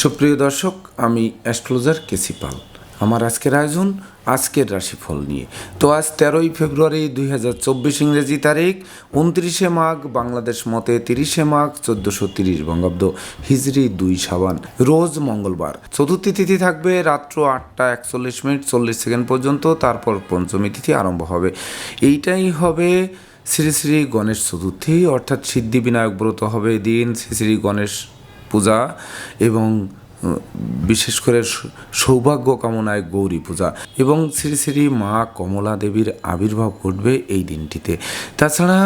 সুপ্রিয় দর্শক, আমি অ্যাস্ট্রোলজার কেসি পাল। আমার আজকের আয়োজন, আজকের রাশিফল নিয়ে। তো আজ তেরোই ফেব্রুয়ারি দুই হাজার চব্বিশ ইংরেজি তারিখ, উনত্রিশে মাঘ, বাংলাদেশ মতে তিরিশে মাঘ, চোদ্দোশো তিরিশ বঙ্গাব্দ, হিজড়ি দুই সাবান। রোজ মঙ্গলবার। চতুর্থী তিথি থাকবে রাত্র আটটা একচল্লিশ মিনিট চল্লিশ সেকেন্ড পর্যন্ত, তারপর পঞ্চমী তিথি আরম্ভ হবে। এইটাই হবে শ্রী শ্রী গণেশ চতুর্থী, অর্থাৎ সিদ্ধিবিনায়ক ব্রত হবে দিন, শ্রী শ্রী গণেশ পূজা এবং বিশেষ করে সৌভাগ্য কামনায় গৌরী পূজা এবং শ্রী শ্রী মা কমলা দেবীর আবির্ভাব ঘটবে এই দিনটিতে। তাছাড়া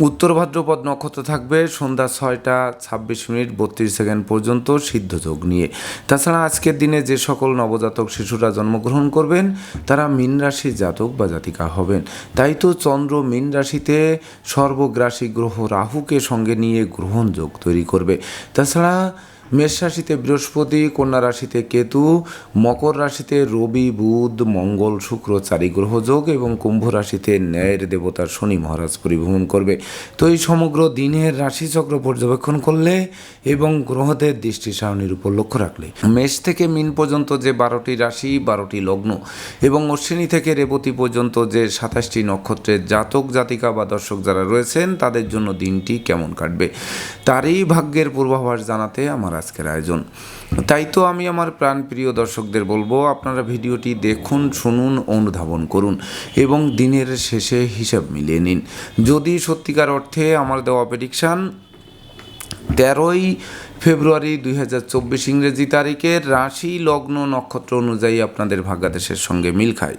উত্তর ভাদ্রপদ নক্ষত্র থাকবে সন্ধ্যা ছয়টা ছাব্বিশ মিনিট বত্রিশ সেকেন্ড পর্যন্ত সিদ্ধযোগ নিয়ে। তাছাড়া আজকের দিনে যে সকল নবজাতক শিশুরা জন্মগ্রহণ করবেন, তারা মীন রাশির জাতক বা জাতিকা হবেন। তাই তো চন্দ্র মীন রাশিতে সর্বগ্রাসী গ্রহ রাহুকে সঙ্গে নিয়ে গ্রহণযোগ তৈরি করবে। তাছাড়া মেষ রাশিতে বৃহস্পতি, কন্যা রাশিতে কেতু, মকর রাশিতে রবি, বুধ, মঙ্গল, শুক্র, চারি গ্রহ যোগ এবং কুম্ভ রাশিতে ন্যায়ের দেবতা শনি মহারাজ পরিভ্রমণ করবে। তো এই সমগ্র দিনের রাশিচক্র পর্যবেক্ষণ করলে এবং গ্রহদের দৃষ্টি সারণীর উপর লক্ষ্য রাখলে মেষ থেকে মিন পর্যন্ত যে বারোটি রাশি, বারোটি লগ্ন এবং অশ্বিনী থেকে রেবতী পর্যন্ত যে সাতাশটি নক্ষত্রের জাতক, জাতিকা বা দর্শক যারা রয়েছেন, তাদের জন্য দিনটি কেমন কাটবে, তারই ভাগ্যের পূর্বাভাস জানাতে আমার আজকের আয়োজন। তাই তো আমি আমার প্রাণপ্রিয় দর্শকদের বলব, আপনারা ভিডিওটি দেখুন, শুনুন, অনুধাবন করুন এবং দিনের শেষে হিসাব মিলিয়ে নিন। যদি সত্যিকার অর্থে আমার দেওয়া প্রেডিকশান তেরোই ফেব্রুয়ারি দুই হাজার চব্বিশ ইংরেজি তারিখের রাশি লগ্ন নক্ষত্র অনুযায়ী আপনাদের ভাগ্যাদেশের সঙ্গে মিল খায়।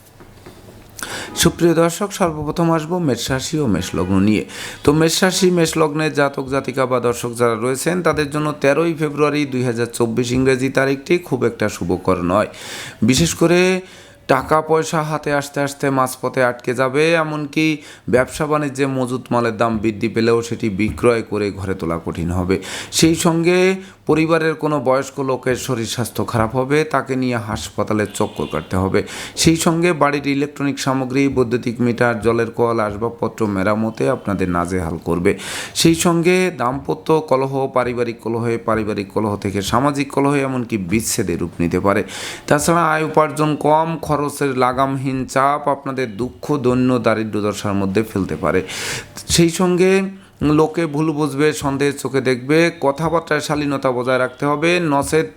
সুপ্রিয় দর্শক, সর্বপ্রথম আসব মেষরাশি ও মেষলগ্ন নিয়ে। তো মেষরাশি মেষলগ্নের জাতক, জাতিকা বা দর্শক যারা রয়েছেন, তাদের জন্য তেরোই ফেব্রুয়ারি দুই হাজার চব্বিশ ইংরেজি তারিখটি খুব একটা শুভকর নয়। বিশেষ করে টাকা পয়সা হাতে আসতে আসতে মাঝপথে আটকে যাবে, এমনকি ব্যবসা বাণিজ্যে মজুত মালের দাম বৃদ্ধি পেলেও সেটি বিক্রয় করে ঘরে তোলা কঠিন হবে। সেই সঙ্গে পরিবারের কোনো বয়স্ক লোকের শরীর স্বাস্থ্য খারাপ হবে, তাকে নিয়ে হাসপাতালে চক্কর কাটতে হবে। সেই সঙ্গে বাড়ির ইলেকট্রনিক সামগ্রী, বৈদ্যুতিক মিটার, জলের কল, আসবাবপত্র মেরামতে আপনাদের নাজেহাল করবে। সেই সঙ্গে দাম্পত্য কলহ, পারিবারিক কলহে, পারিবারিক কলহ থেকে সামাজিক কলহ, এমনকি বিচ্ছেদের রূপ নিতে পারে। তাছাড়া আয় উপার্জন কম, খরচের লাগামহীন চাপ আপনাদের দুঃখ, দৈন্য দারিদ্র দশার মধ্যে ফেলতে পারে। সেই সঙ্গে লোকে ভুল বুঝবে, সন্দেহের চোখে দেখবে। কথাবার্তায় শালীনতা বজায় রাখতে হবে। নচেত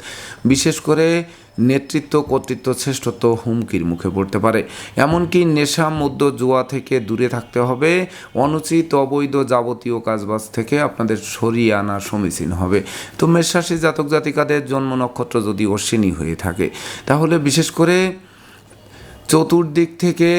বিশেষ করে নেতৃত্ব, কর্তৃত্ব, শ্রেষ্ঠত্ব হুমকির মুখে পড়তে পারে। এমনকি নেশা মধ্য জুয়া থেকে দূরে থাকতে হবে। অনুচিত, অবৈধ যাবতীয় কাজবাজ থেকে আপনাদের সরিয়ে আনা সমীচীন হবে। তো মেষরাশি জাতক জাতিকাদের জন্ম নক্ষত্র যদি অশ্বিনী হয়ে থাকে, তাহলে বিশেষ করে চতুর্দিক থেকে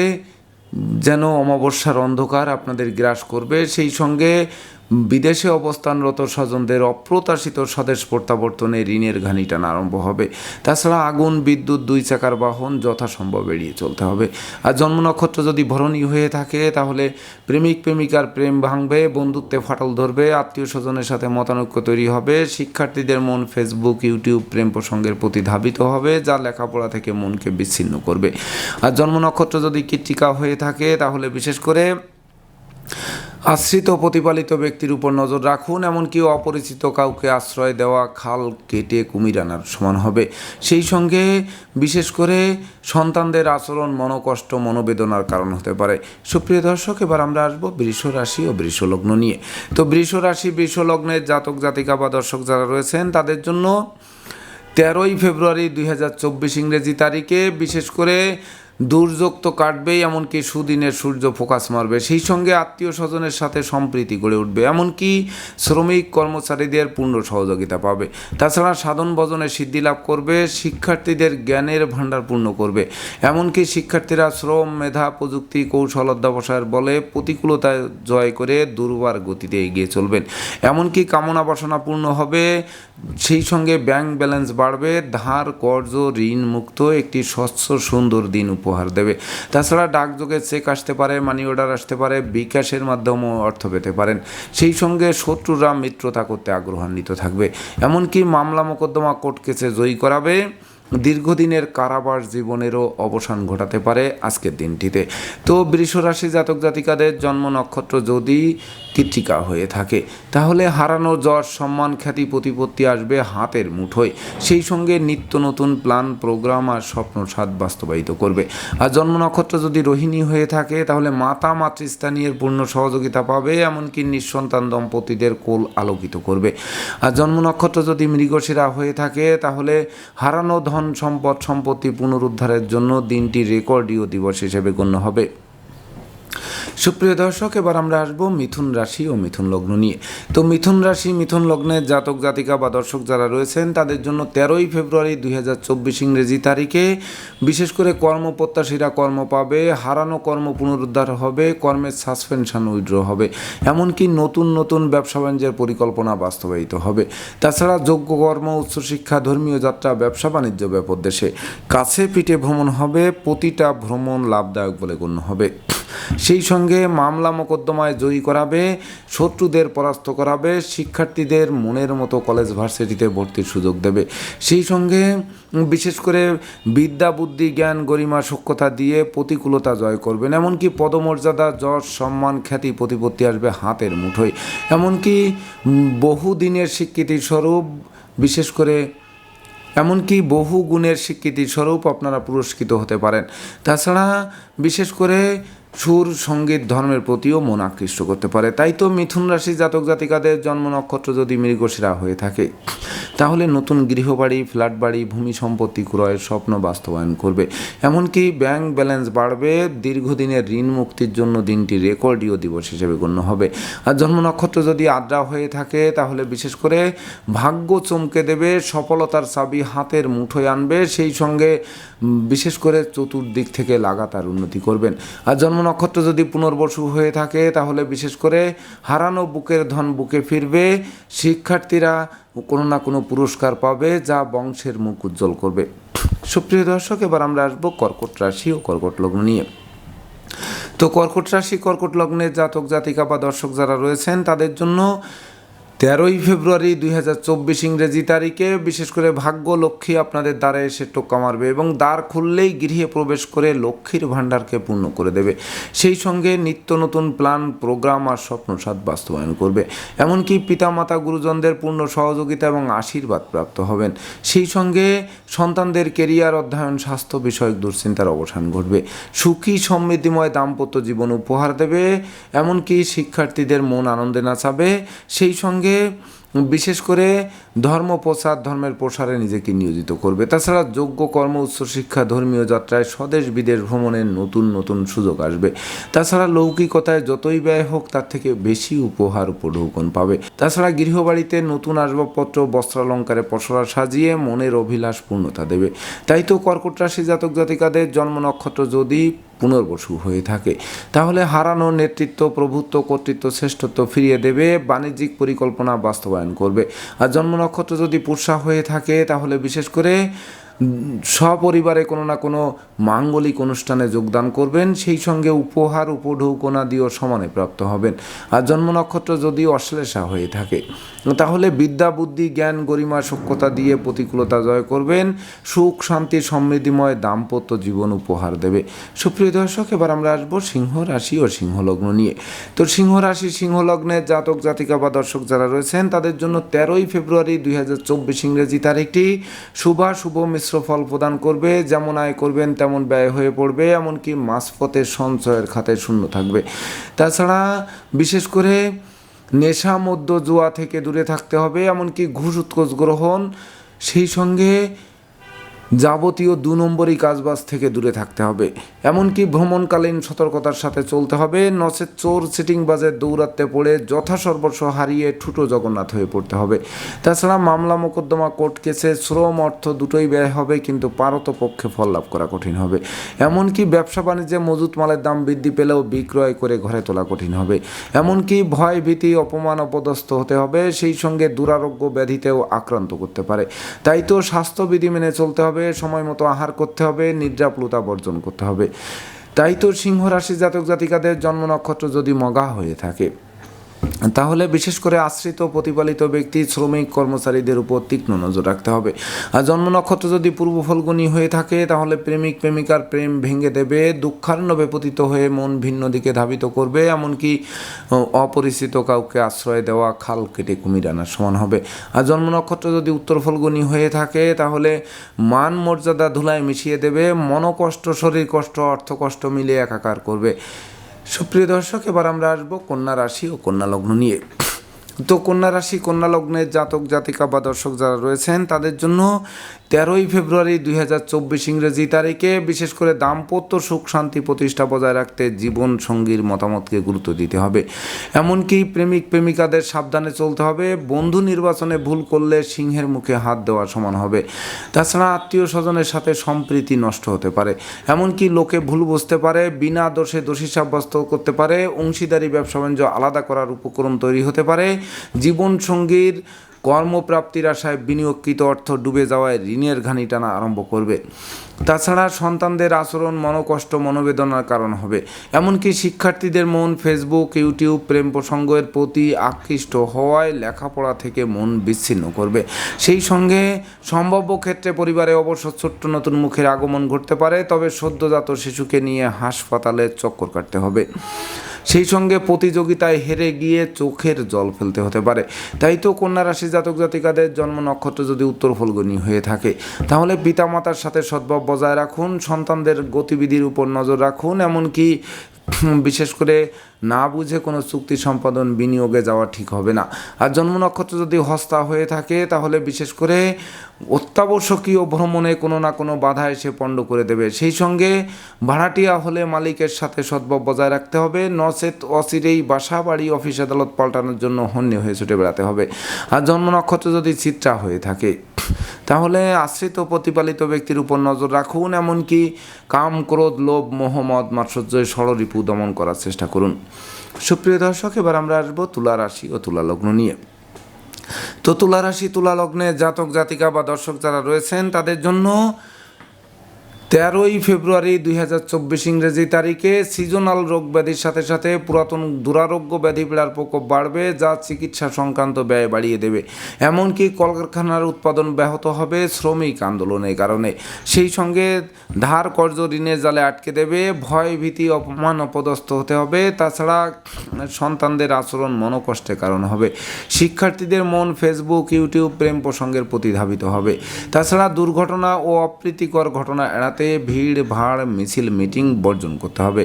যেন অমাবস্যার অন্ধকার আপনাদের গ্রাস করবে। সেই সঙ্গে বিদেশে অবস্থানরত স্বজনদের অপ্রত্যাশিত স্বদেশ প্রত্যাবর্তনে ঋণের ঘানি টানা আরম্ভ হবে। তাছাড়া আগুন, বিদ্যুৎ, দুই চাকার বাহন যথাসম্ভব এড়িয়ে চলতে হবে। আর জন্ম নক্ষত্র যদি ভরণী হয়ে থাকে, তাহলে প্রেমিক, প্রেমিকার প্রেম ভাঙবে, বন্ধুত্বে ফাটল ধরবে, আত্মীয় স্বজনের সাথে মতানৈক্য তৈরি হবে, শিক্ষার্থীদের মন ফেসবুক ইউটিউব প্রেম প্রসঙ্গের প্রতি ধাবিত হবে, যা লেখাপড়া থেকে মনকে বিচ্ছিন্ন করবে। আর জন্ম নক্ষত্র যদি কৃত্তিকা হয়ে থাকে, তাহলে বিশেষ করে আশ্রিত প্রতিপালিত ব্যক্তির উপর নজর রাখুন, এমনকি অপরিচিত কাউকে আশ্রয় দেওয়া, খাল কেটে কুমির আনার সমান হবে। সেই সঙ্গে বিশেষ করে সন্তানদের আচরণ মনোকষ্ট, মনোবেদনার কারণ হতে পারে। সুপ্রিয় দর্শক, এবার আমরা আসব বৃষ রাশি ও বৃষলগ্ন নিয়ে। তো বৃষ রাশি, বৃষ লগ্নের জাতক, জাতিকা বা দর্শক যারা রয়েছেন, তাদের জন্য তেরোই ফেব্রুয়ারি দুই হাজার চব্বিশ ইংরেজি তারিখে বিশেষ করে দুর্যোগ তো কাটবেই, এমনকি সুদিনের সূর্য ফোকাস মারবে। সেই সঙ্গে আত্মীয় স্বজনের সাথে সম্প্রীতি গড়ে উঠবে, এমনকি শ্রমিক কর্মচারীদের পূর্ণ সহযোগিতা পাবে। তাছাড়া সাধন ভজনে সিদ্ধি লাভ করবে, শিক্ষার্থীদের জ্ঞানের ভাণ্ডার পূর্ণ করবে। এমনকি শিক্ষার্থীরা শ্রম, মেধা, প্রযুক্তি, কৌশল অধ্যাবসায়ের বলে প্রতিকূলতায় জয় করে দুর্বার গতিতে এগিয়ে চলবেন। এমনকি কামনা বাসনা পূর্ণ হবে, সেই সঙ্গে ব্যাংক ব্যালেন্স বাড়বে। ধার, কর্জ ঋণ মুক্ত একটি স্বচ্ছ সুন্দর দিন উপহার দেবে। তাছাড়া ডাকযোগে চেক আসতে পারে মানি অর্ডার আসতে পারে, বিকাশের মাধ্যমেও অর্থ পেতে পারেন। সেই সঙ্গে শত্রুরা মিত্রতা করতে আগ্রহান্বিত থাকবে। এমনকি মামলা মোকদ্দমা কোর্ট কেসে জয়ী করাবে। দীর্ঘদিনের কারাবাস জীবনেরও অবসান ঘটাতে পারে আজকের দিনটিতে। তো বৃষরাশি জাতক জাতিকাদের জন্ম নক্ষত্র যদি কৃত্তিকা হয়ে থাকে, তাহলে হারানো যশ সম্মান খ্যাতি, প্রতিপত্তি আসবে হাতের মুঠোয়। সেই সঙ্গে নিত্য নতুন প্ল্যান, প্রোগ্রাম আর স্বপ্ন স্বাদ বাস্তবায়িত করবে। আর জন্ম নক্ষত্র যদি রোহিণী হয়ে থাকে, তাহলে মাতা মাতৃস্থানীয় পূর্ণ সহযোগিতা পাবে, এমনকি নিঃসন্তান দম্পতিদের কোল আলোকিত করবে। আর জন্ম নক্ষত্র যদি মৃগশিরা হয়ে থাকে, তাহলে হারানো ধন সম্পদ সম্পত্তি পুনরুদ্ধারের জন্য দিনটি রেকর্ডীয় দিবস হিসেবে গণ্য হবে। সুপ্রিয় দর্শক, এবার আমরা আসব মিথুন রাশি ও মিথুন লগ্ন নিয়ে। তো মিথুন রাশি, মিথুন লগ্নের জাতক, জাতিকা বা দর্শক যারা রয়েছেন, তাদের জন্য তেরোই ফেব্রুয়ারি দুই হাজার চব্বিশ ইংরেজি তারিখে বিশেষ করে কর্মপ্রত্যাশীরা কর্ম পাবে, হারানো কর্ম পুনরুদ্ধার হবে, কর্মের সাসপেনশন উইড্র হবে, এমনকি নতুন নতুন ব্যবসা বাণিজ্যের পরিকল্পনা বাস্তবায়িত হবে। তাছাড়া যোগ্য কর্ম, উচ্চশিক্ষা, ধর্মীয় যাত্রা, ব্যবসা বাণিজ্য ব্যাপক দেশে। কাছে পিঠে ভ্রমণ হবে, প্রতিটা ভ্রমণ লাভদায়ক বলে গণ্য হবে। সেই সঙ্গে মামলা মোকদ্দমায় জয়ী করাবে, শত্রুদের পরাস্ত করাবে, শিক্ষার্থীদের মনের মতো কলেজ ভার্সিটিতে ভর্তির সুযোগ দেবে। সেই সঙ্গে বিশেষ করে বিদ্যা, বুদ্ধি, জ্ঞান, গরিমা সক্ষতা দিয়ে প্রতিকূলতা জয় করবেন। এমনকি পদমর্যাদা, যশ, সম্মান, খ্যাতি, প্রতিপত্তি আসবে হাতের মুঠোয়। এমনকি বহুদিনের স্বীকৃতি স্বরূপ, বিশেষ করে এমনকি বহু গুণের স্বীকৃতি স্বরূপ আপনারা পুরস্কৃত হতে পারেন। তাছাড়া বিশেষ করে সুর, সংগীত, ধর্মের প্রতিও মন আকৃষ্ট করতে পারে। তাই তো মিথুন রাশি জাতক জাতিকাদের জন্ম নক্ষত্র যদি মৃগশিরা হয়ে থাকে, তাহলে নতুন গৃহবাড়ি, ফ্ল্যাট বাড়ি, ভূমি সম্পত্তি ক্রয়ের স্বপ্ন বাস্তবায়ন করবে। এমনকি ব্যাংক ব্যালেন্স বাড়বে, দীর্ঘদিনের ঋণ মুক্তির জন্য দিনটি রেকর্ডীয় দিবস হিসেবে গণ্য হবে। আর জন্ম নক্ষত্র যদি আদ্রা হয়ে থাকে, তাহলে বিশেষ করে ভাগ্য চমকে দেবে, সফলতার চাবি হাতের মুঠোয় আনবে, সেই সঙ্গে বিশেষ করে চতুর্দিক থেকে লাগাতার উন্নতি করবেন। আর জন্ম নক্ষত্র যদি পুনর্বসু হয়ে থাকে, তাহলে বিশেষ করে হারানো বুকের ধন বুকে ফিরবে, শিক্ষার্থীরা কোনো না কোনো পুরস্কার পাবে যা বংশের মুখ উজ্জ্বল করবে। সুপ্রিয় দর্শক, এবার আমরা আসব কর্কট রাশি ও কর্কট লগ্ন নিয়ে। তো কর্কট রাশি, কর্কট লগ্নের জাতক জাতিকা বা দর্শক যারা রয়েছেন, তাদের জন্য তেরোই ফেব্রুয়ারি দুই হাজার চব্বিশ ইংরেজি তারিখে বিশেষ করে ভাগ্য লক্ষ্মী আপনাদের দ্বারে এসে টোক্কা মারবে এবং দ্বার খুললেই গৃহে প্রবেশ করে লক্ষ্মীর ভাণ্ডারকে পূর্ণ করে দেবে। সেই সঙ্গে নিত্য নতুন প্ল্যান, প্রোগ্রাম আর স্বপ্নসাদ বাস্তবায়ন করবে। এমনকি পিতামাতা গুরুজনদের পূর্ণ সহযোগিতা এবং আশীর্বাদ প্রাপ্ত হবেন। সেই সঙ্গে সন্তানদের কেরিয়ার, অধ্যয়ন, স্বাস্থ্য বিষয়ক দুশ্চিন্তার অবসান ঘটবে। সুখী, সমৃদ্ধিময় দাম্পত্য জীবন উপহার দেবে। এমনকি শিক্ষার্থীদের মন আনন্দে নাচাবে। সেই সঙ্গে বিশেষ করে ধর্ম প্রচার ধর্মের প্রসারে নিজেকে নিয়োজিত করবে। তাছাড়া যোগ্য কর্ম উচ্চশিক্ষা ধর্মীয় যাত্রায় স্বদেশ বিদেশ ভ্রমণের নতুন নতুন সুযোগ আসবে। তাছাড়া লৌকিকতায় যতই ব্যয় হোক, তার থেকে বেশি উপহার উপঢৌকন পাবে। তাছাড়া গৃহবাড়িতে নতুন আসবাবপত্র, বস্ত্রালঙ্কারে পসরা সাজিয়ে মনের অভিলাষ পূর্ণতা দেবে। তাই তো কর্কট রাশি জাতক জাতিকাদের জন্ম নক্ষত্র যদি পুনর্বসু হয়ে থাকে। তাহলে হারানো নেতৃত্ব, প্রভুত্ব, কর্তৃত্ব, শ্রেষ্ঠত্ব ফিরিয়ে দেবে, বাণিজ্যিক পরিকল্পনা বাস্তবায়ন করবে। আর জন্ম নক্ষত্র যদি পুষা হয়ে থাকে, তাহলে বিশেষ করে সপরিবারে কোনো না কোনো মাঙ্গলিক অনুষ্ঠানে যোগদান করবেন, সেই সঙ্গে উপহার, উপঢৌকনা দিয়েও সমানে প্রাপ্ত হবেন। আর জন্ম নক্ষত্র যদি অশ্লেষা হয়ে থাকে, তাহলে বিদ্যা, বুদ্ধি, জ্ঞান, গরিমা সক্ষতা দিয়ে প্রতিকূলতা জয় করবেন। সুখ, শান্তি, সমৃদ্ধিময় দাম্পত্য জীবন উপহার দেবে। সুপ্রিয় দর্শক, এবার আমরা আসব সিংহ রাশি ও সিংহলগ্ন নিয়ে। তো সিংহ রাশি সিংহ লগ্নের জাতক, জাতিকা বা দর্শক যারা রয়েছেন, তাদের জন্য তেরোই ফেব্রুয়ারি দুই হাজার চব্বিশ ইংরেজি তারিখটি। শুভা, শুভ, মিশ্র ফল প্রদান করবে, যেমন আয় করবেন তেমন ব্যয় হয়ে পড়বে, এমনকি মাসপথে সঞ্চয়ের খাতে শূন্য থাকবে। তাছাড়া বিশেষ করে নেশা মধ্য জুয়া থেকে দূরে থাকতে হবে, এমনকি ঘুষ, উৎকোষ গ্রহণ, সেই সঙ্গে যাবতীয় দু নম্বরই কাজবাজ থেকে দূরে থাকতে হবে। এমনকি ভ্রমণকালীন সতর্কতার সাথে চলতে হবে। নচেত চোর সিটিংবাজের দৌরাত্মে পড়ে যথাসর্বস্ব হারিয়ে ঠুটো জগন্নাথ হয়ে পড়তে হবে। তাছাড়া মামলা মোকদ্দমা কোর্ট কেসে শ্রম অর্থ দুটোই ব্যয় হবে, কিন্তু পারত পক্ষে ফল লাভ করা কঠিন হবে। এমনকি ব্যবসা বাণিজ্যে মজুত মালের দাম বৃদ্ধি পেলেও বিক্রয় করে ঘরে তোলা কঠিন হবে। এমনকি ভয়, ভীতি, অপমান, অপদস্থ হতে হবে, সেই সঙ্গে দুরারোগ্য ব্যাধিতেও আক্রান্ত করতে পারে। তাই তো স্বাস্থ্যবিধি মেনে চলতে হবে। হবে, সময় মতো আহার করতে হবে নিদ্রাপ্লুতা বর্জন করতে হবে। তাই তো সিংহ রাশি জাতক জাতিকাদের জন্ম নক্ষত্র যদি মগা হয়ে থাকে তাহলে বিশেষ করে আশ্রিত প্রতিপালিত ব্যক্তি শ্রমিক কর্মচারীদের উপর তীক্ষ্ণ নজর রাখতে হবে। আর জন্ম নক্ষত্র যদি পূর্ব ফলগুনি হয়ে থাকে, তাহলে প্রেমিক, প্রেমিকার প্রেম ভেঙে দেবে দুঃখার্ণবে পতিত হয়ে মন ভিন্ন দিকে ধাবিত করবে, এমনকি অপরিচিত কাউকে আশ্রয় দেওয়া খাল কেটে কুমির আনার সমান হবে। আর জন্ম নক্ষত্র যদি উত্তর ফলগুনি হয়ে থাকে, তাহলে মান মর্যাদা ধুলায় মিশিয়ে দেবে, মনকষ্ট শরীর কষ্ট অর্থ কষ্ট মিলে একাকার করবে। সুপ্রিয় দর্শক, এবার আমরা আসব কন্যা রাশি ও কন্যা লগ্ন নিয়ে। তো কন্যা রাশি, কন্যা লগ্নের জাতক, জাতিকা বা দর্শক যারা রয়েছেন, তাদের জন্য তেরোই ফেব্রুয়ারি দুই হাজার চব্বিশ ইংরেজি তারিখে বিশেষ করে দাম্পত্য সুখ শান্তি প্রতিষ্ঠা বজায় রাখতে জীবন সঙ্গীর মতামতকে গুরুত্ব দিতে হবে। এমনকি প্রেমিক প্রেমিকাদের সাবধানে চলতে হবে। বন্ধু নির্বাচনে ভুল করলে সিংহের মুখে হাত দেওয়া সমান হবে। তাছাড়া আত্মীয় স্বজনের সাথে সম্প্রীতি নষ্ট হতে পারে। এমনকি লোকে ভুল বুঝতে পারে, বিনা দোষে দোষী সাব্যস্ত করতে পারে, অংশীদারি ব্যবসা বাণিজ্য আলাদা করার উপকরণ তৈরি হতে পারে। জীবন সঙ্গীর কর্মপ্রাপ্তির আশায় বিনিয়োগকৃত অর্থ ডুবে যাওয়ায় ঋণের ঘানি টানা আরম্ভ করবে। তাছাড়া সন্তানদের আচরণ মনোকষ্ট, মনোবেদনার কারণ হবে। এমনকি শিক্ষার্থীদের মন ফেসবুক, ইউটিউব, প্রেম প্রসঙ্গের প্রতি আকৃষ্ট হওয়ায় লেখাপড়া থেকে মন বিচ্ছিন্ন করবে। সেই সঙ্গে সম্ভাব্য ক্ষেত্রে পরিবারে অবশ্য ছোট্ট নতুন মুখের আগমন ঘটতে পারে, তবে সদ্যজাত শিশুকে নিয়ে হাসপাতালে চক্কর কাটতে হবে। সেই সঙ্গে প্রতিযোগিতায় হেরে গিয়ে চোখের জল ফেলতে হতে পারে। তাই তো কন্যা রাশি জাতক জাতিকাদের জন্ম নক্ষত্র যদি উত্তর ফলগুনি হয়ে থাকে, তাহলে পিতামাতার সাথে সদ্ভাব বজায় রাখুন, সন্তানদের গতিবিধির উপর নজর রাখুন, এমনকি বিশেষ করে না বুঝে কোনো চুক্তি সম্পাদন বিনিয়োগে যাওয়া ঠিক হবে না। আর জন্ম নক্ষত্র যদি হস্তা হয়ে থাকে, তাহলে বিশেষ করে অত্যাবশ্যকীয় ভ্রমণে কোনো না কোনো বাধা এসে পণ্ড করে দেবে। সেই সঙ্গে ভাড়াটিয়া হলে মালিকের সাথে সদ্ভাব বজায় রাখতে হবে। নচেত অচিরেই বাসা বাড়ি, অফিস আদালত পাল্টানোর জন্য হন্যে হয়ে ছুটে বেড়াতে হবে। আর জন্ম নক্ষত্র যদি চিত্রা হয়ে থাকে, তাহলে আশ্রিত প্রতিপালিত ব্যক্তির উপর নজর রাখুন। এমনকি কাম, ক্রোধ, লোভ মোহাম্মদ মাৎসর্যের ষড়রিপু দমন করার চেষ্টা করুন। সুপ্রিয় দর্শক, এবার আমরা আসব তুলা রাশি ও তুলা লগ্ন নিয়ে। তো তুলা রাশি, তুলা লগ্নে জাতক জাতিকা বা দর্শক যারা রয়েছেন, তাদের জন্য তেরোই ফেব্রুয়ারি দুই হাজার চব্বিশ ইংরেজি তারিখে সিজনাল রোগ ব্যাধির সাথে সাথে পুরাতন দুরারোগ্য ব্যাধি পীড়ার প্রকোপ বাড়বে, যা চিকিৎসা সংক্রান্ত ব্যয় বাড়িয়ে দেবে। এমনকি কলকারখানার উৎপাদন ব্যাহত হবে শ্রমিক আন্দোলনের কারণে। সেই সঙ্গে ধার কর্জ ঋণের জালে আটকে দেবে, ভয়, ভীতি, অপমান, অপদস্থ হতে হবে। তাছাড়া সন্তানদের আচরণ মনোকষ্টের কারণ হবে। শিক্ষার্থীদের মন ফেসবুক, ইউটিউব প্রেম প্রসঙ্গের প্রতি ধাবিত হবে। তাছাড়া দুর্ঘটনা ও অপ্রীতিকর ঘটনা এড়াতে ভিড়, ভাড়, মিছিল, মিটিং বর্জন করতে হবে।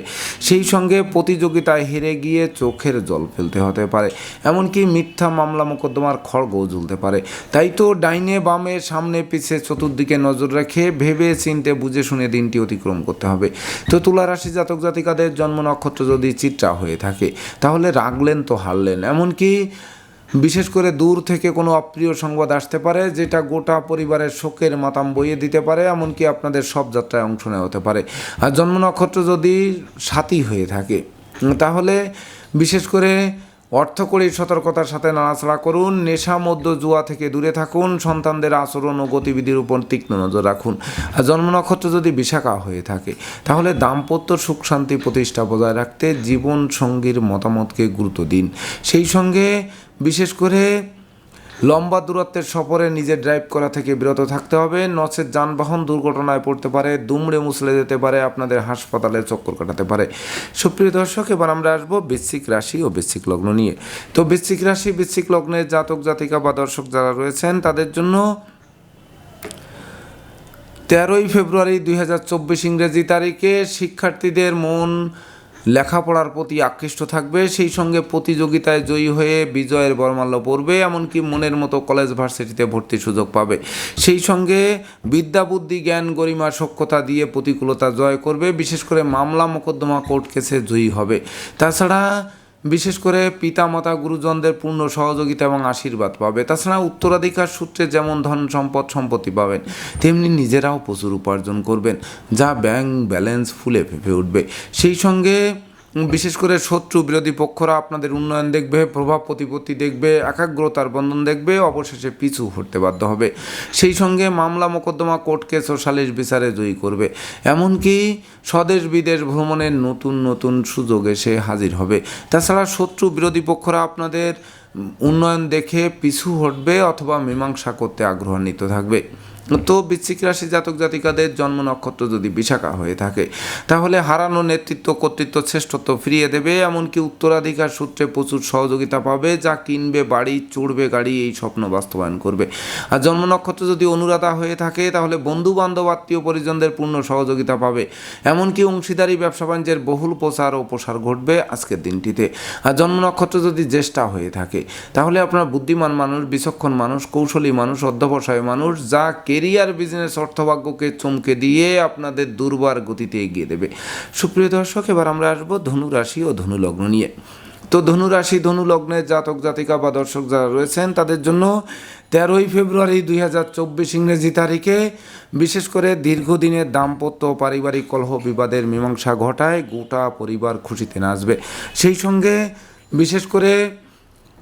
সেই সঙ্গে প্রতিযোগিতায় হেরে গিয়ে চোখের জল ফেলতে হতে পারে। এমনকি মিথ্যা মামলা মোকদ্দমার খড়গও ঝুলতে পারে। তাই তো ডাইনে বামে, সামনে, পিছে, চতুর্দিকে নজর রেখে ভেবে চিনতে, বুঝে শুনে দিনটি অতিক্রম করতে হবে। তো তুলা রাশি জাতক জাতিকাদের জন্ম নক্ষত্র যদি চিত্রা হয়ে থাকে, তাহলে রাগলেন তো হারলেন। এমনকি বিশেষ করে দূর থেকে কোনো অপ্রিয় সংবাদ আসতে পারে, যেটা গোটা পরিবারের শোকের মাতাম বইয়ে দিতে পারে, এমনকি আপনাদের সব যাত্রায় অংশ নেওয়া হতে পারে। আর জন্ম নক্ষত্র যদি সাথী হয়ে থাকে, তাহলে বিশেষ করে অর্থকরী সতর্কতার সাথে নাড়াচাড়া করুন, নেশা মধ্য জুয়া থেকে দূরে থাকুন, সন্তানদের আচরণ ও গতিবিধির উপর তীক্ষ্ণ নজর রাখুন। আর জন্ম নক্ষত্র যদি বিশাখা হয়ে থাকে, তাহলে দাম্পত্য সুখ শান্তি প্রতিষ্ঠা বজায় রাখতে জীবন সঙ্গীর মতামতকে গুরুত্ব দিন। সেই সঙ্গে বিশেষ করে লম্বা দূরত্বের সফরে নিজে ড্রাইভ করা থেকে বিরত থাকতে হবে। নচেত যানবাহন দুর্ঘটনায় পড়তে পারে, দুমড়ে মুছলে যেতে পারে, আপনাদের হাসপাতালে চক্কর কাটাতে পারে। সুপ্রিয় দর্শক, এবার আমরা আসব বৃশ্চিক রাশি ও বৃশ্চিক লগ্ন নিয়ে। তো বৃশ্চিক রাশি, বৃশ্চিক লগ্নের জাতক, জাতিকা বা দর্শক যারা রয়েছেন, তাদের জন্য তেরোই ফেব্রুয়ারি দুই হাজার চব্বিশ ইংরেজি তারিখে শিক্ষার্থীদের মন লেখাপড়ার প্রতি আকৃষ্ট থাকবে, সেই সঙ্গে প্রতিযোগিতায় জয়ী হয়ে বিজয়ের বরমাল্য পড়বে, এমনকি মনের মতো কলেজ ভার্সিটিতে ভর্তির সুযোগ পাবে। সেই সঙ্গে বিদ্যা বুদ্ধি জ্ঞান, গরিমা সক্ষতা দিয়ে প্রতিকূলতা জয় করবে, বিশেষ করে মামলা মোকদ্দমা কোর্ট কেসে জয়ী হবে। তাছাড়া বিশেষ করে পিতামাতা, গুরুজনদের পূর্ণ সহযোগিতা এবং আশীর্বাদ পাবে। তাছাড়া উত্তরাধিকার সূত্রে যেমন ধন সম্পদ, সম্পত্তি পাবেন, তেমনি নিজেরাও প্রচুর উপার্জন করবেন, যা ব্যাংক ব্যালেন্স ফুলে ফেঁপে উঠবে। সেই সঙ্গে বিশেষ করে শত্রু বিরোধী পক্ষরা আপনাদের উন্নয়ন দেখবে, প্রভাব প্রতিপত্তি দেখবে, একাগ্রতার বন্ধন দেখবে, অবশেষে পিছু হটতে বাধ্য হবে। সেই সঙ্গে মামলা মোকদ্দমা কোর্ট কেস ও সালিশ বিচারে জয়ী করবে। এমনকি স্বদেশ বিদেশ ভ্রমণের নতুন নতুন সুযোগ এসে হাজির হবে। তাছাড়া শত্রু বিরোধী পক্ষরা আপনাদের উন্নয়ন দেখে পিছু হটবে অথবা মীমাংসা করতে আগ্রহান্বিত থাকবে। তো বৃশ্চিক রাশি জাতক জাতিকাদের জন্ম নক্ষত্র যদি বিশাখা হয়ে থাকে, তাহলে হারানো নেতৃত্ব, কর্তৃত্ব শ্রেষ্ঠত্ব ফিরিয়ে দেবে, এমনকি উত্তরাধিকার সূত্রে প্রচুর সহযোগিতা পাবে, যা কিনবে, বাড়ি, চড়বে, গাড়ি, এই স্বপ্ন বাস্তবায়ন করবে। আর জন্ম নক্ষত্র যদি অনুরাধা হয়ে থাকে, তাহলে বন্ধু বান্ধব আত্মীয় পরিজনদের পূর্ণ সহযোগিতা পাবে। এমনকি অংশীদারি, ব্যবসা বাণিজ্যের বহুল প্রচার ও প্রসার ঘটবে আজকের দিনটিতে। আর জন্ম নক্ষত্র যদি জ্যেষ্ঠা হয়ে থাকে, তাহলে আপনার বুদ্ধিমান মানুষ, বিচক্ষণ মানুষ, কৌশলী মানুষ, অধ্যবসায় মানুষ, যা কেরিয়ার বিজনেস অর্থভাগ্যকে চমকে দিয়ে আপনাদের দুর্বার গতিতে এগিয়ে দেবে। সুপ্রিয় দর্শক, এবার আমরা আসব ধনু রাশি ও ধনু লগ্ন নিয়ে। তো ধনু রাশি, ধনু লগ্নের জাতক, জাতিকা বা দর্শক যারা রয়েছেন, তাদের জন্য তেরোই ফেব্রুয়ারি দুই হাজার চব্বিশ ইংরেজি তারিখে বিশেষ করে দীর্ঘদিনের দাম্পত্য পারিবারিক কলহ বিবাদের মীমাংসা ঘটায় গোটা পরিবার খুশিতে নাচবে। সেই সঙ্গে বিশেষ করে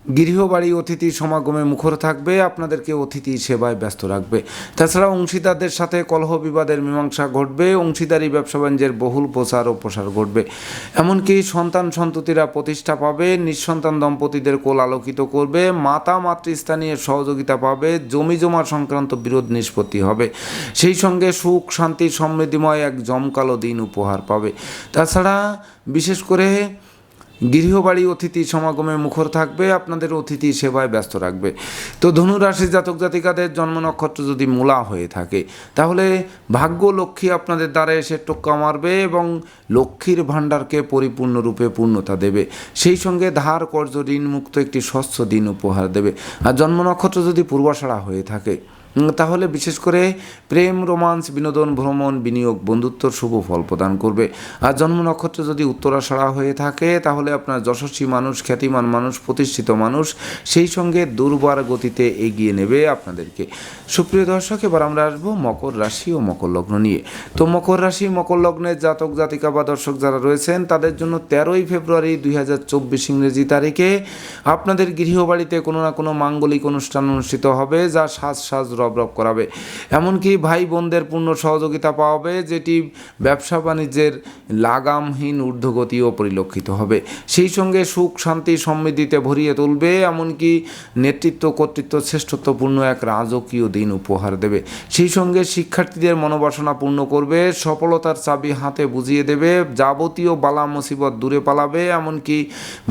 গৃহবাড়ি অতিথি সমাগমে মুখর থাকবে, আপনাদেরকে অতিথি সেবায় ব্যস্ত রাখবে। তাছাড়া অংশীদারদের সাথে কলহ বিবাদের মীমাংসা ঘটবে, অংশীদারি ব্যবসা বাণিজ্যের বহুল প্রচার ও প্রসার ঘটবে। এমনকি সন্তান সন্ততিরা প্রতিষ্ঠা পাবে, নিঃসন্তান দম্পতিদের কোল আলোকিত করবে, মাতা মাতৃস্থানীয় সহযোগিতা পাবে, জমি জমা সংক্রান্ত বিরোধ নিষ্পত্তি হবে। সেই সঙ্গে সুখ, শান্তি, সমৃদ্ধিময় এক জমকালো দিন উপহার পাবে। তাছাড়া বিশেষ করে গৃহবাড়ি অতিথি সমাগমে মুখর থাকবে, আপনাদের অতিথি সেবায় ব্যস্ত রাখবে। তো ধনুরাশি জাতক জাতিকাদের জন্ম নক্ষত্র যদি মূলা হয়ে থাকে, তাহলে ভাগ্য লক্ষ্মী আপনাদের দ্বারা এসে টোক্কা মারবে এবং লক্ষ্মীর ভাণ্ডারকে পরিপূর্ণরূপে পূর্ণতা দেবে। সেই সঙ্গে ধার কর্য ঋণ মুক্ত একটি স্বচ্ছ দিন উপহার দেবে। আর জন্ম নক্ষত্র যদি পূর্বাশাড়া হয়ে থাকে তাহলে বিশেষ করে প্রেম, রোমান্স, বিনোদন, ভ্রমণ, বিনিয়োগ, বন্ধুত্বর শুভ ফল প্রদান করবে। আর জন্ম নক্ষত্র যদি উত্তরাষাড়া হয়ে থাকে, তাহলে আপনার যশস্বী মানুষ, খ্যাতিমান মানুষ, প্রতিষ্ঠিত মানুষ, সেই সঙ্গে দুর্বার গতিতে এগিয়ে নেবে আপনাদেরকে। সুপ্রিয় দর্শক, এবার আমরা আসব মকর রাশি ও মকর লগ্ন নিয়ে। তো মকর রাশি, মকর লগ্নের জাতক, জাতিকা বা দর্শক যারা রয়েছেন, তাদের জন্য তেরোই ফেব্রুয়ারি দুই হাজার চব্বিশ ইংরেজি তারিখে আপনাদের গৃহবাড়িতে কোনো না কোনো মাঙ্গলিক অনুষ্ঠান অনুষ্ঠিত হবে, যা সাজ সাজ রব রব করাবে। এমনকি ভাই বোনদের পূর্ণ সহযোগিতা পাওয়াবে, যেটি ব্যবসা বাণিজ্যের লাগামহীন ঊর্ধ্বগতিও পরিলক্ষিত হবে। সেই সঙ্গে সুখ, শান্তি সমৃদ্ধিতে ভরিয়ে তুলবে, এমনকি নেতৃত্ব কর্তৃত্ব শ্রেষ্ঠত্বপূর্ণ এক রাজকীয় দিন উপহার দেবে। সেই সঙ্গে শিক্ষার্থীদের মনোবাসনা পূর্ণ করবে, সফলতার চাবি হাতে বুঝিয়ে দেবে, যাবতীয় বালা মুসিবত দূরে পালাবে, এমনকি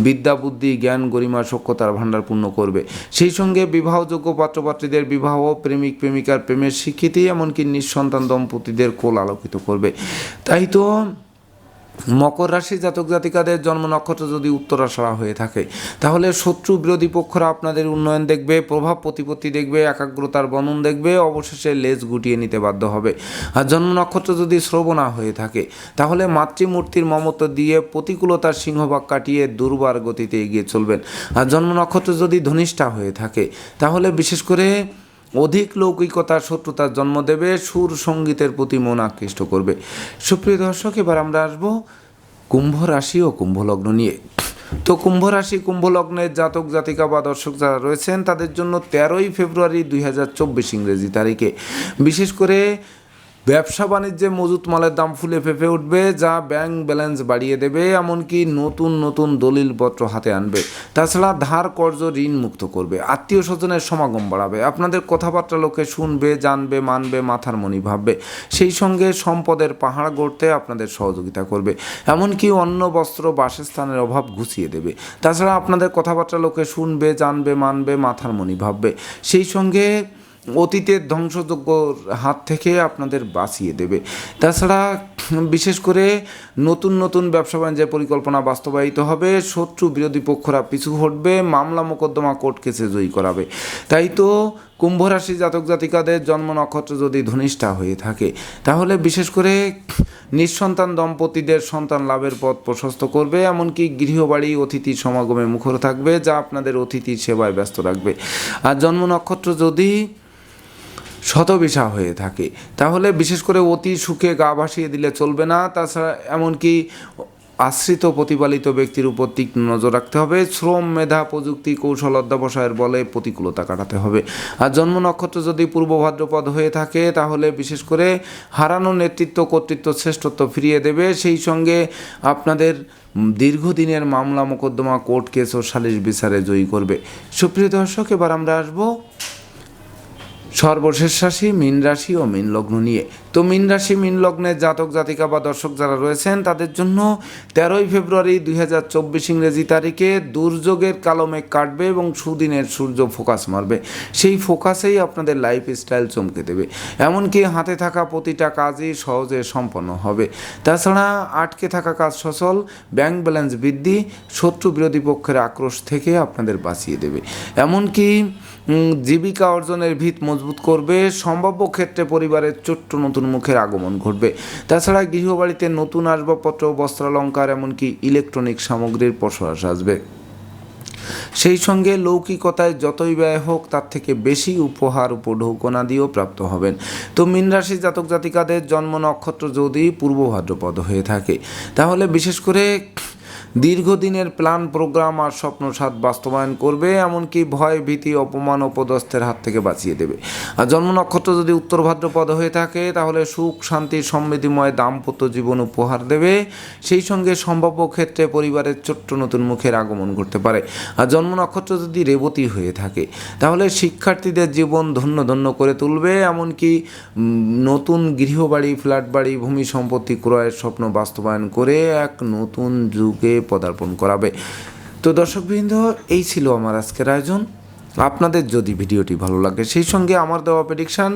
বিদ্যা, বুদ্ধি, জ্ঞান, গরিমা, সক্ষতার ভাণ্ডার পূর্ণ করবে। সেই সঙ্গে বিবাহযোগ্য পাত্রপাত্রীদের বিবাহ প্রেমিক, প্রেমিকার প্রেমের স্বীকৃতি, এমনকি নিঃসন্তান দম্পতিদের কোল আলোকিত করবে। তাই তো মকর রাশি জাতক জাতিকাদের জন্ম নক্ষত্র যদি উত্তরাষাড়া হয়ে থাকে, তাহলে শত্রু বিরোধী পক্ষরা আপনাদের উন্নয়ন দেখবে, প্রভাব প্রতিপত্তি দেখবে, একাগ্রতার বনন দেখবে, অবশেষে লেজ গুটিয়ে নিতে বাধ্য হবে। আর জন্ম নক্ষত্র যদি শ্রবণা হয়ে থাকে, তাহলে মাতৃমূর্তির মমত্ব দিয়ে প্রতিকূলতার সিংহভাগ কাটিয়ে দুর্বার গতিতে এগিয়ে চলবেন। আর জন্ম নক্ষত্র যদি ধনিষ্ঠা হয়ে থাকে, তাহলে বিশেষ করে অধিক লৌকিকতা শত্রুতার জন্ম দেবে, সুর সঙ্গীতের প্রতি মন আকৃষ্ট করবে। সুপ্রিয় দর্শক, এবার আমরা আসব কুম্ভ রাশি ও কুম্ভ লগ্ন নিয়ে। তো কুম্ভ রাশি, কুম্ভ লগ্নের জাতক, জাতিকা বা দর্শক যারা রয়েছেন, তাদের জন্য তেরোই ফেব্রুয়ারি দুই হাজার চব্বিশ ইংরেজি তারিখে। বিশেষ করে ব্যবসা বাণিজ্যে মজুত মালের দাম ফুলে ফেঁপে উঠবে, যা ব্যাংক ব্যালেন্স বাড়িয়ে দেবে, এমনকি নতুন নতুন দলিলপত্র হাতে আনবে। তাছাড়া ধার কর্জ ঋণ মুক্ত করবে, আত্মীয় স্বজনের সমাগম বাড়াবে, আপনাদের কথাবার্তা লোকে শুনবে, জানবে, মানবে, মাথার মনি ভাববে। সেই সঙ্গে সম্পদের পাহাড় গড়তে আপনাদের সহযোগিতা করবে, এমনকি অন্য বস্ত্র, বাসস্থানের অভাব ঘুষিয়ে দেবে। তাছাড়া আপনাদের কথাবার্তা লোকে শুনবে, জানবে, মানবে, মাথার মনি ভাববে। সেই সঙ্গে অতীতের ধ্বংসযোগ্য হাত থেকে আপনাদের বাঁচিয়ে দেবে। তাছাড়া, বিশেষ করে নতুন নতুন ব্যবসা বাণিজ্যের পরিকল্পনা বাস্তবায়িত হবে, শত্রু বিরোধী পক্ষরা পিছু হটবে, মামলা মোকদ্দমা কোর্ট কেসে জয়ী করাবে। তাই তো কুম্ভ রাশি জাতক জাতিকাদের জন্ম নক্ষত্র যদি ধনিষ্ঠা হয়ে থাকে, তাহলে বিশেষ করে নিঃসন্তান দম্পতিদের সন্তান লাভের পথ প্রশস্ত করবে, এমনকি গৃহবাড়ি অতিথি সমাগমে মুখর থাকবে, যা আপনাদের অতিথির সেবায় ব্যস্ত রাখবে। আর জন্ম নক্ষত্র যদি শতবিশা হয়ে থাকে। তাহলে বিশেষ করে অতি সুখে গা ভাসিয়ে দিলে চলবে না। তাছাড়া এমনকি আশ্রিত প্রতিপালিত ব্যক্তির উপর তীক্ষ্ণ নজর রাখতে হবে। শ্রম, মেধা, প্রযুক্তি, কৌশল অধ্যাবসায়ের বলে প্রতিকূলতা কাটাতে হবে। আর জন্ম নক্ষত্র যদি পূর্ব ভাদ্রপদ হয়ে থাকে, তাহলে বিশেষ করে হারানো নেতৃত্ব, কর্তৃত্ব শ্রেষ্ঠত্ব ফিরিয়ে দেবে। সেই সঙ্গে আপনাদের দীর্ঘদিনের মামলা মোকদ্দমা কোর্ট কেস ও সালিশ বিচারে জয়ী করবে। সুপ্রিয় দর্শক, এবার আমরা আসব সর্বশেষ রাশি মীন রাশি ও মীন লগ্ন নিয়ে। তো মীন রাশি, মীন লগ্নের জাতক, জাতিকা বা দর্শক যারা রয়েছেন, তাদের জন্য তেরোই ফেব্রুয়ারি দুই হাজার চব্বিশ ইংরেজি তারিখে দুর্যোগের কালো মেঘ কাটবে এবং সুদিনের সূর্য ফোকাস মারবে। সেই ফোকাসেই আপনাদের লাইফ স্টাইল চমকে দেবে। এমনকি হাতে থাকা প্রতিটা কাজই সহজে সম্পন্ন হবে। তাছাড়া আটকে থাকা কাজ সচল ব্যাংক ব্যালেন্স বৃদ্ধি, শত্রু বিরোধী পক্ষের আক্রোশ থেকে আপনাদের বাঁচিয়ে দেবে। এমনকি জীবিকা অর্জনের ভিত মজবুত করবে, সম্ভাব্য ক্ষেত্রে পরিবারের ছোট্ট নতুন মুখের আগমন ঘটবে। তাছাড়া গৃহবাড়িতে নতুন আসবাবপত্র, বস্ত্রালঙ্কার, এমনকি ইলেকট্রনিক সামগ্রীর প্রশ্বাস আসবে। সেই সঙ্গে লৌকিকতায় যতই ব্যয় হোক, তার থেকে বেশি উপহার উপঢৌকনা দিয়েও প্রাপ্ত হবেন। তো মীন রাশি জাতক জাতিকাদের জন্ম নক্ষত্র যদি পূর্ব ভাদ্রপদ হয়ে থাকে, তাহলে বিশেষ করে দীর্ঘদিনের প্ল্যান, প্রোগ্রাম আর স্বপ্ন সাত বাস্তবায়ন করবে, এমনকি ভয়, ভীতি, অপমান, অপদস্থের হাত থেকে বাঁচিয়ে দেবে। আর জন্ম নক্ষত্র যদি উত্তর ভাদ্রপদ হয়ে থাকে, তাহলে সুখ, শান্তি, সমৃদ্ধিময় দাম্পত্য জীবন উপহার দেবে। সেই সঙ্গে সম্ভাব্য ক্ষেত্রে পরিবারের ছোট্ট নতুন মুখের আগমন করতে পারে। আর জন্ম নক্ষত্র যদি রেবতী হয়ে থাকে, তাহলে শিক্ষার্থীদের জীবন ধন্য ধন্য করে তুলবে। এমনকি নতুন গৃহবাড়ি ফ্ল্যাট বাড়ি ভূমি সম্পত্তি ক্রয়ের স্বপ্ন বাস্তবায়ন করে এক নতুন যুগে পদার্পণ করাবে। তো দর্শকবৃন্দ এই ছিল আমার আজকের আয়োজন। আপনাদের যদি ভিডিওটি ভালো লাগে, সেই সঙ্গে আমার দেওয়া প্রেডিকশান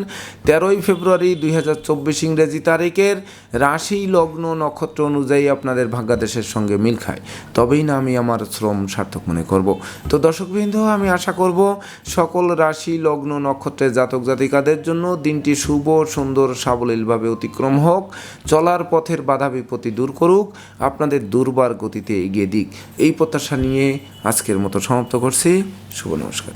তেরোই ফেব্রুয়ারি দুই হাজার চব্বিশ ইংরেজি তারিখের রাশি লগ্ন নক্ষত্র অনুযায়ী আপনাদের ভাগ্যাদেশের সঙ্গে মিল খায়। তবেই না আমি আমার শ্রম সার্থক মনে করব। তো দর্শকবৃন্দ, আমি আশা করব সকল রাশি লগ্ন নক্ষত্রের জাতক জাতিকাদের জন্য দিনটি শুভ, সুন্দর, সাবলীলভাবে অতিক্রম হোক, চলার পথের বাধা বিপত্তি দূর করুক, আপনাদের দুর্বার গতিতে এগিয়ে দিক। এই প্রত্যাশা নিয়ে আজকের মতো সমাপ্ত করছি। শুভ নমস্কার।